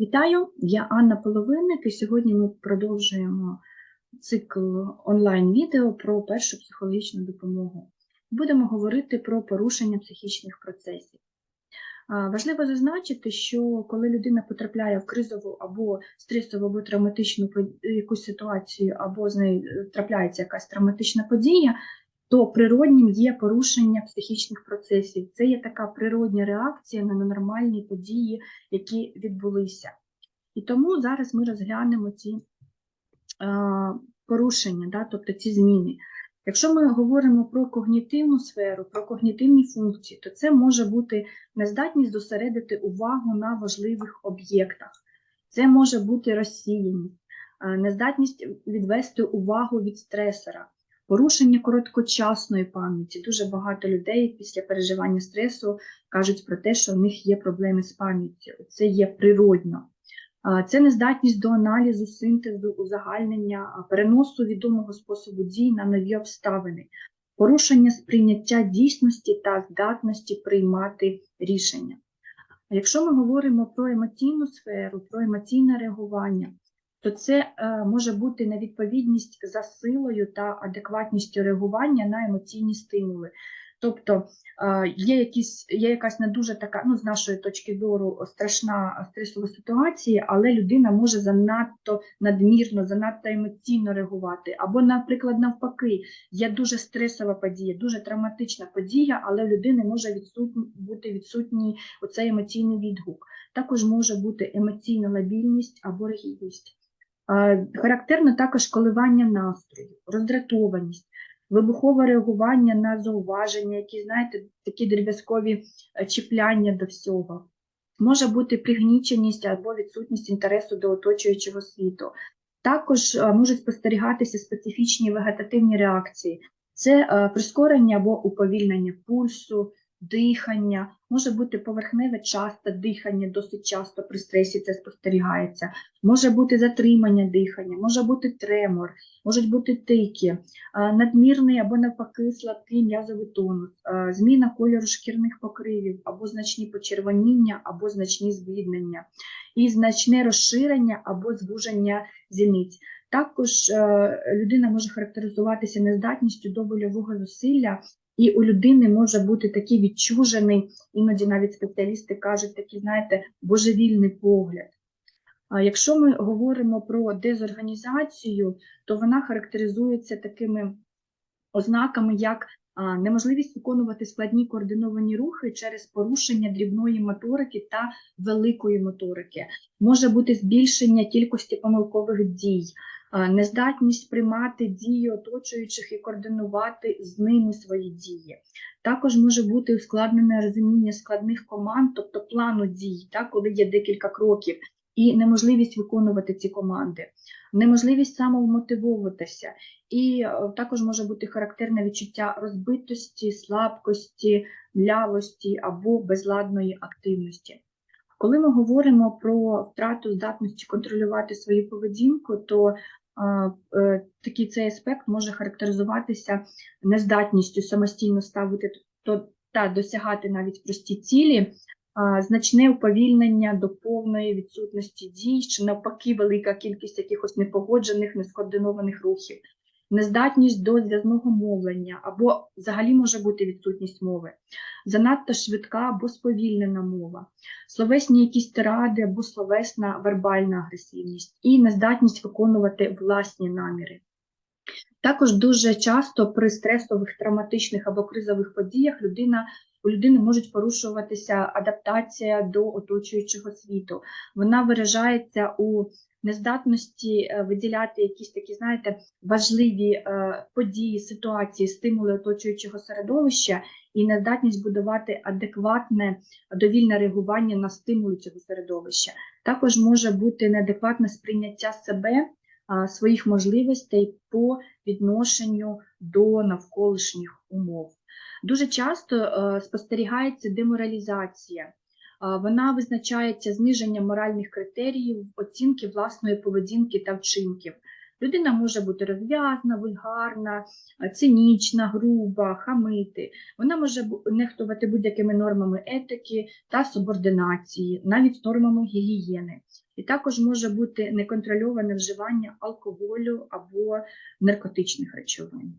Вітаю, я Анна Половинник, і сьогодні ми продовжуємо цикл онлайн-відео про першу психологічну допомогу. Будемо говорити про порушення психічних процесів. Важливо зазначити, що коли людина потрапляє в кризову або стресову або травматичну якусь ситуацію, або з нею е, трапляється якась травматична подія, то природнім є порушення психічних процесів. Це є така природня реакція на ненормальні події, які відбулися. І тому зараз ми розглянемо ці е, порушення, да, тобто ці зміни. Якщо ми говоримо про когнітивну сферу, про когнітивні функції, то це може бути нездатність зосередити увагу на важливих об'єктах. Це може бути розсіяність, е, нездатність відвести увагу від стресора, порушення короткочасної пам'яті. Дуже багато людей після переживання стресу кажуть про те, що в них є проблеми з пам'яттю. Це є природно. Це нездатність до аналізу, синтезу, узагальнення, переносу відомого способу дій на нові обставини, порушення сприйняття дійсності та здатності приймати рішення. Якщо ми говоримо про емоційну сферу, про емоційне реагування, то це е, може бути невідповідність за силою та адекватністю реагування на емоційні стимули. Тобто є, якісь, є якась не дуже така, ну, з нашої точки зору, страшна стресова ситуація, але людина може занадто надмірно, занадто емоційно реагувати. Або, наприклад, навпаки, є дуже стресова подія, дуже травматична подія, але в людини може відсутні, бути відсутній оцей емоційний відгук. Також може бути емоційна лабільність або ригідність. Характерно також коливання настрою, роздратованість, вибухове реагування на зауваження, які, знаєте, такі дріб'язкові е, чіпляння до всього. Може бути пригніченість або відсутність інтересу до оточуючого світу. Також е, можуть спостерігатися специфічні вегетативні реакції. Це е, прискорення або уповільнення пульсу, дихання, може бути поверхневе часте дихання, досить часто при стресі це спостерігається, може бути затримання дихання, може бути тремор, можуть бути тики, е, надмірний або навпаки слабкий м'язовий тонус, е, зміна кольору шкірних покривів, або значні почервоніння, або значні збліднення, і значне розширення або звуження зіниць. Також е, людина може характеризуватися нездатністю до вольового зусилля, і у людини може бути такий відчужений, іноді навіть спеціалісти кажуть, такий, знаєте, божевільний погляд. А якщо ми говоримо про дезорганізацію, то вона характеризується такими ознаками, як неможливість виконувати складні координовані рухи через порушення дрібної моторики та великої моторики, може бути збільшення кількості помилкових дій, нездатність приймати дії оточуючих і координувати з ними свої дії. Також може бути ускладнене розуміння складних команд, тобто плану дій, так, коли є декілька кроків, і неможливість виконувати ці команди, неможливість самовмотивовуватися, і е, також може бути характерне відчуття розбитості, слабкості, млявості або безладної активності. Коли ми говоримо про втрату здатності контролювати свою поведінку, то е, такий цей аспект може характеризуватися нездатністю самостійно ставити то, та досягати навіть прості цілі, значне уповільнення до повної відсутності дій, чи навпаки велика кількість якихось непогоджених, нескоординованих рухів, нездатність до зв'язного мовлення, або взагалі може бути відсутність мови, занадто швидка або сповільнена мова, словесні якісь тиради або словесна вербальна агресивність і нездатність виконувати власні наміри. Також дуже часто при стресових, травматичних або кризових подіях людина у людини можуть порушуватися адаптація до оточуючого світу. Вона виражається у нездатності е, виділяти якісь такі, знаєте, важливі е, події, ситуації, стимули оточуючого середовища і нездатність будувати адекватне довільне реагування на стимули цього середовища. Також може бути неадекватне сприйняття себе, своїх можливостей по відношенню до навколишніх умов. Дуже часто е, спостерігається деморалізація. Вона визначається зниженням моральних критеріїв, оцінки власної поведінки та вчинків, Людина може бути розв'язна, вульгарна, цинічна, груба, хамити. Вона може нехтувати будь-якими нормами етики та субординації, навіть нормами гігієни. І також може бути неконтрольоване вживання алкоголю або наркотичних речовин.